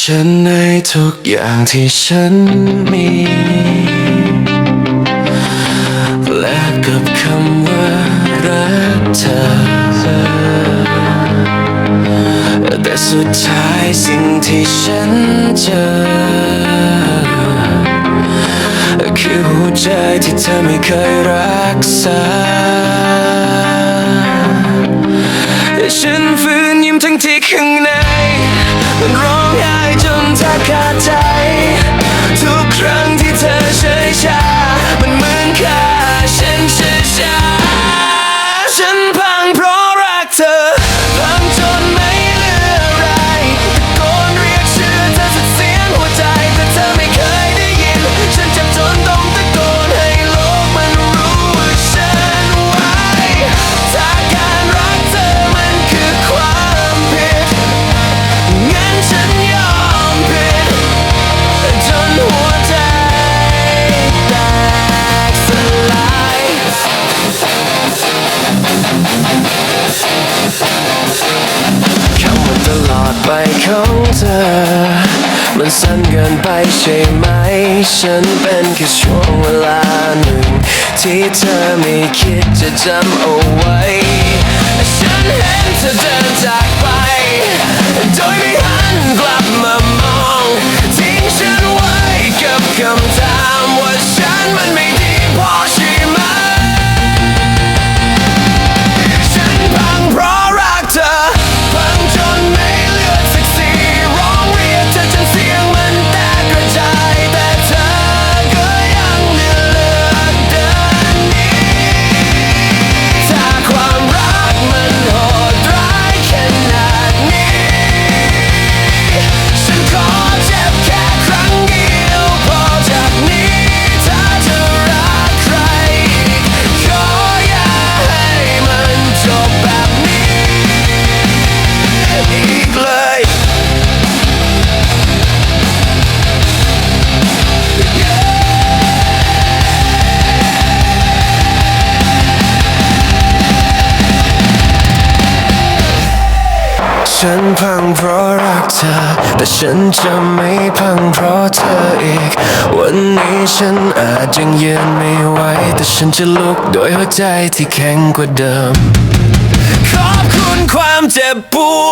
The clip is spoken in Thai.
ฉันในทุกอย่างที่ฉันมีและกับคำว่ารักเธอ แต่สุดท้ายสิ่งที่ฉันเจอ คือหัวใจที่เธอไม่เคยรักษาฉันฝืนยิ้มทั้งที่ข้างใน ของเธอ มันสั้นเกินไปใช่ไหม ฉันเป็นแค่ช่วงเวลาหนึ่ง ที่เธอไม่คิดจะจำเอา พังเพราะรักเธอ แต่ฉันจะไม่พังเพราะเธออีก วันนี้ฉันอาจยังยืนไม่ไหว แต่ฉันจะลุกโดยหัวใจที่แข็งกว่าเดิม ขอบคุณความเจ็บปวดทั้งหมด